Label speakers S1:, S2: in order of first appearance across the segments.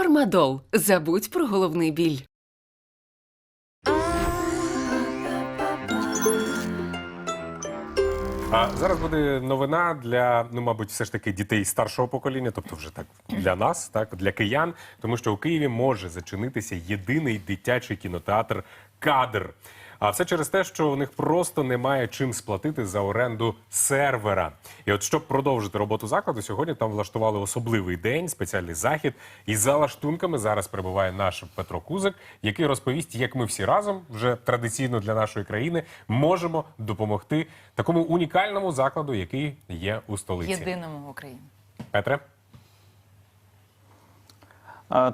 S1: Фармадол. Забудь про головний біль.
S2: А зараз буде новина для ну, мабуть, все ж таки дітей старшого покоління, тобто вже так для нас, так для киян, тому що у Києві може зачинитися єдиний дитячий кінотеатр Кадр. А все через те, що у них просто немає чим сплатити за оренду сервера. І от щоб продовжити роботу закладу, сьогодні там влаштували особливий день, спеціальний захід. І за лаштунками зараз перебуває наш Петро Кузик, який розповість, як ми всі разом, вже традиційно для нашої країни, можемо допомогти такому унікальному закладу, який є у столиці.
S3: єдиному в Україні.
S2: Петре,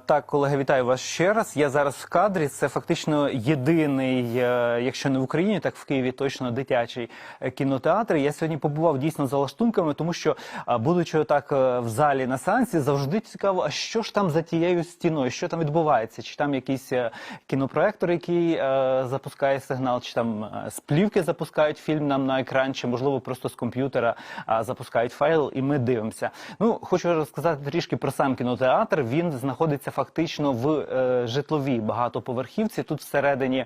S4: Так, колеги, вітаю вас ще раз. Я зараз в кадрі. Це фактично єдиний, е, якщо не в Україні, так в Києві точно дитячий е, кінотеатр. Я сьогодні побував дійсно за лаштунками, тому що, будучи так в залі на сеансі, завжди цікаво, а що ж там за тією стіною, що там відбувається? Чи там якийсь е, кінопроектор, який е, запускає сигнал, чи там е, з плівки запускають фільм нам на екран, чи можливо просто з комп'ютера запускають файл, і ми дивимося. Ну, хочу розказати трішки про сам кінотеатр. Він знаходиться фактично в е, житловій багатоповерхівці. Тут всередині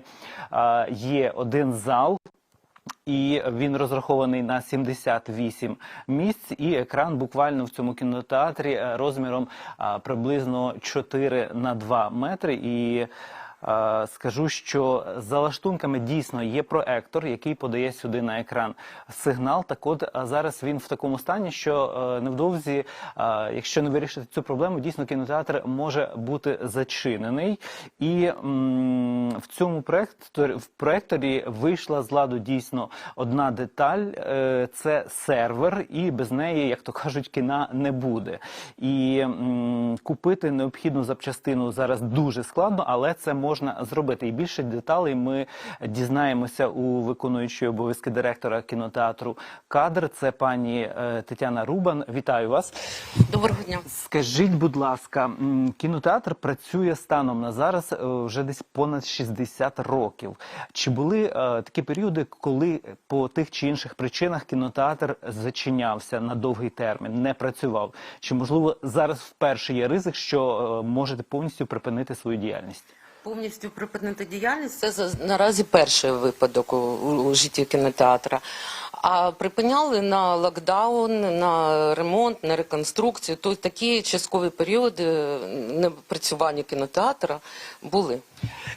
S4: е, є один зал. І він розрахований на 78 місць, і екран буквально в цьому кінотеатрі е, розміром приблизно 4 на 2 метри. І скажу, що за лаштунками дійсно є проектор, який подає сюди на екран сигнал. Так от зараз він в такому стані, що е, невдовзі, е, якщо не вирішити цю проблему, дійсно кінотеатр може бути зачинений. І в цьому проекторі, в проекторі вийшла з ладу дійсно одна деталь: е, це сервер, і без неї, як то кажуть, кіна не буде. І купити необхідну запчастину зараз дуже складно, але це можна зробити. І більше деталей ми дізнаємося у виконуючої обов'язки директора кінотеатру Кадр. Це пані е, Тетяна Рубан. Вітаю вас.
S5: Доброго дня.
S4: Скажіть, будь ласка, кінотеатр працює станом на зараз е, вже десь понад 60 років. Чи були е, такі періоди, коли по тих чи інших причинах кінотеатр зачинявся на довгий термін, не працював? Чи можливо зараз вперше є ризик, що можете повністю припинити свою діяльність?
S5: Повністю припинити діяльність це за- наразі перший випадок у, у житті кінотеатра. А припиняли на локдаун, на ремонт, на реконструкцію. Тобто такі часткові періоди непрацювання кінотеатра були.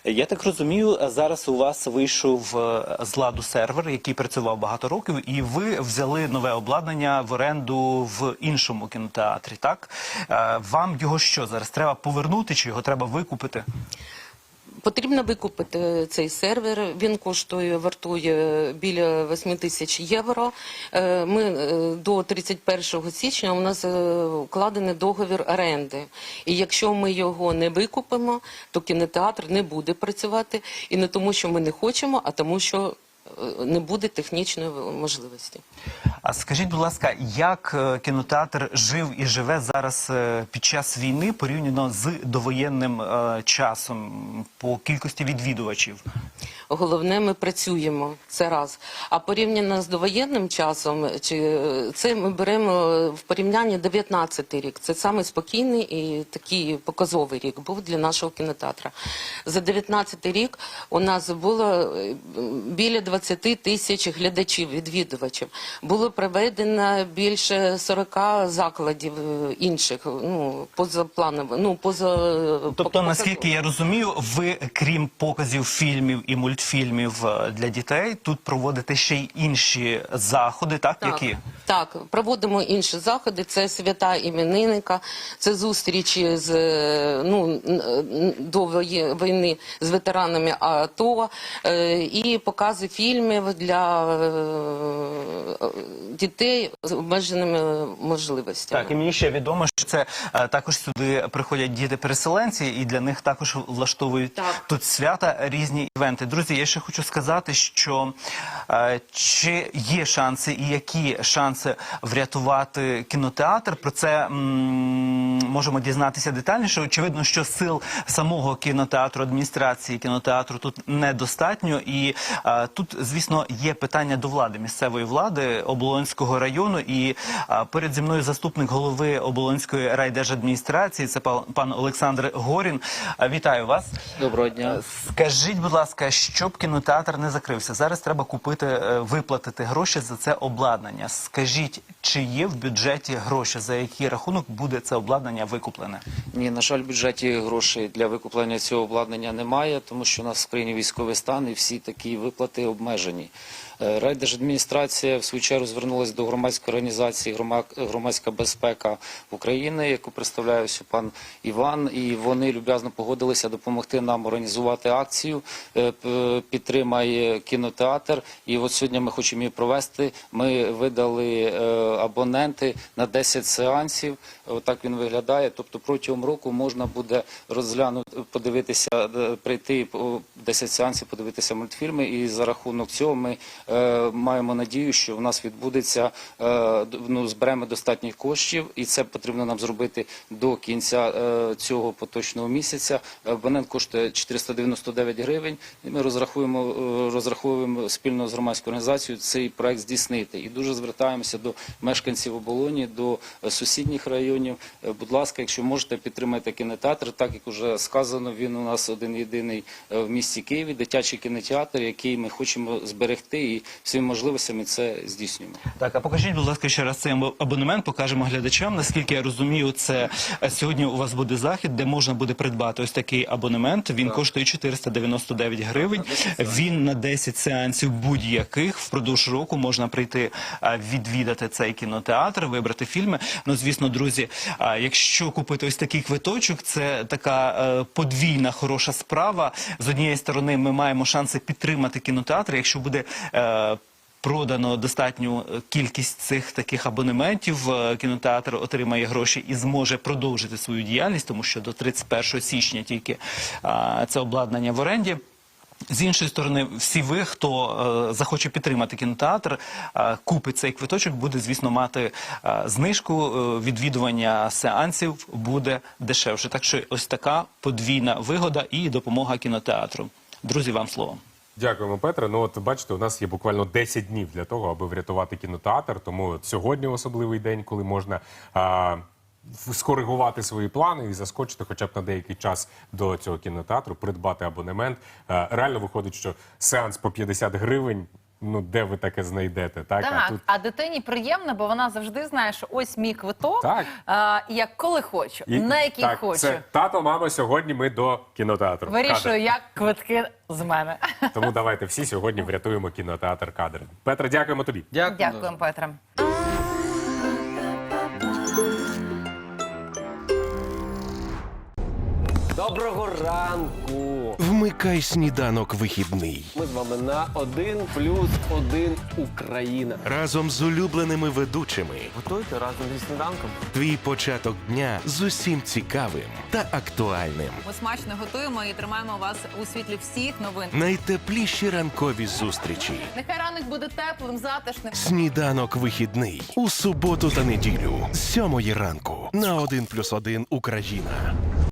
S4: Я так розумію, зараз у вас вийшов е, з ладу сервер, який працював багато років, і ви взяли нове обладнання в оренду в іншому кінотеатрі. Так Е, вам його що зараз треба повернути, чи його треба викупити?
S5: Потрібно викупити цей сервер. Він коштує, вартує біля 8 тисяч євро. Е, Ми е, до 31 січня у нас е, вкладений договір оренди. І якщо ми його не викупимо, то кінотеатр не буде працювати. І не тому, що ми не хочемо, а тому, що е, не буде технічної можливості.
S4: А скажіть, будь ласка, як е, кінотеатр жив і живе зараз е, під час війни порівняно з довоєнним е, часом по кількості відвідувачів?
S5: Головне, ми працюємо це раз. А порівняно з довоєнним часом, чи це ми беремо в порівнянні 19 рік. Це саме спокійний і такий показовий рік був для нашого кінотеатра. За 19 рік у нас було е, біля 20 тисяч глядачів, відвідувачів. Було проведено більше 40 закладів е, інших, ну позапланово, ну поза
S4: Тобто, наскільки я розумію, ви крім показів фільмів і мультфільмів е, для дітей, тут проводите ще й інші заходи, так,
S5: Так,
S4: які?
S5: так, проводимо інші заходи. Це свята іменинника, це зустрічі з е, ну до війни з ветеранами АТО е, і покази фільмів для дітей з обмеженими можливостями.
S4: Так, і мені ще відомо, що це також сюди приходять діти-переселенці, і для них також влаштовують
S5: Так.
S4: тут свята різні івенти. Друзі, друзі, я ще хочу сказати, що е, чи є шанси і які шанси врятувати кінотеатр. Про це м, можемо дізнатися детальніше. Очевидно, що сил самого кінотеатру, адміністрації кінотеатру тут недостатньо. І е, тут, звісно, є питання до влади, місцевої влади Оболонського району. І е, перед зі мною заступник голови Оболонської райдержадміністрації, це пан, Олександр Горін. Е, Вітаю вас.
S3: Доброго дня.
S4: Скажіть, будь ласка, щоб кінотеатр не закрився, зараз треба купити, е, виплатити гроші за це обладнання. Скажіть, чи є в бюджеті гроші, за який рахунок буде це обладнання викуплене?
S3: Ні, на жаль, в бюджеті грошей для викуплення цього обладнання немає, тому що у нас в країні військовий стан і всі такі виплати обмежені. Е, Райдержадміністрація в свою чергу звернулася до громадської організації «Грома- громадська безпека України, яку представляє пан Іван, і вони люб'язно погодилися допомогти нам організувати акцію е, п- підтримай кінотеатр. І от сьогодні ми хочемо її провести. Ми видали е, абоненти на 10 сеансів. Отак він виглядає. Тобто протягом року можна буде розглянути, подивитися, е, прийти по 10 сеансів, подивитися мультфільми. І за рахунок цього ми е, маємо надію, що в нас відбудеться е, ну, зберемо достатніх коштів, і це потрібно нам зробити до кінця е, цього поточного місяця. Абонент коштує 499 гривень. І ми розрахуємо, е, розраховуємо спільно з громадською організацією цей проект здійснити. І дуже звертаємося до мешканців оболоні, до е, сусідніх районів. Е, Будь ласка, якщо можете, підтримайте кінотеатр. Так як вже сказано, він у нас один єдиний е, в місті Києві, дитячий кінотеатр, який ми хочемо зберегти і всіми можливостями це здійснюємо.
S4: Так, а покажіть, будь ласка, ще раз цей абонемент. Покажемо глядачам. Наскільки я розумію, це сьогодні у вас буде захід, де можна буде придбати ось такий абонемент. Він коштує 499 гривень. Він на 10 сеансів будь-яких впродовж року можна прийти відвідати цей кінотеатр, вибрати фільми. Ну, звісно, друзі, якщо купити ось такий квиточок, це така е, подвійна хороша справа. З однієї сторони, ми маємо шанси підтримати кінотеатр, якщо буде. е, Продано достатню кількість цих таких абонементів. е, Кінотеатр отримає гроші і зможе продовжити свою діяльність, тому що до 31 січня тільки це обладнання в оренді. З іншої сторони, всі ви, хто е, захоче підтримати кінотеатр, е, купить цей квиточок, буде, звісно, мати е, знижку. е, відвідування сеансів буде дешевше. Так що ось така подвійна вигода і допомога кінотеатру. Друзі, вам слово.
S2: Дякуємо, Петре. Ну от бачите, у нас є буквально 10 днів для того, аби врятувати кінотеатр. Тому сьогодні особливий день, коли можна. А... Скоригувати свої плани і заскочити хоча б на деякий час до цього кінотеатру, придбати абонемент. Е, Реально виходить, що сеанс по 50 гривень. Ну де ви таке знайдете? Так,
S6: Так,
S2: а тут
S6: а дитині приємно, бо вона завжди знає, що ось мій квиток,
S2: Так.
S6: а, як коли хочу,
S2: І-
S6: на який
S2: так,
S6: хочу.
S2: Це тато, мама, сьогодні ми до кінотеатру.
S6: Вирішую,
S2: Кадр.
S6: як квитки з мене.
S2: Тому давайте всі сьогодні врятуємо кінотеатр кадр. Петре, дякуємо тобі.
S3: Дякую.
S6: Дякуємо, Петре.
S7: Доброго ранку!
S8: Вмикай сніданок вихідний
S7: Ми з вами на один плюс один Україна.
S8: разом з улюбленими ведучими.
S7: Готуйте разом зі сніданком.
S8: Твій початок дня з усім цікавим та актуальним.
S9: Ми смачно готуємо і тримаємо вас у світлі всіх новин.
S8: Найтепліші ранкові зустрічі.
S9: Нехай ранок буде теплим, затишним.
S8: Сніданок вихідний у суботу та неділю з сьомої ранку на один плюс один Україна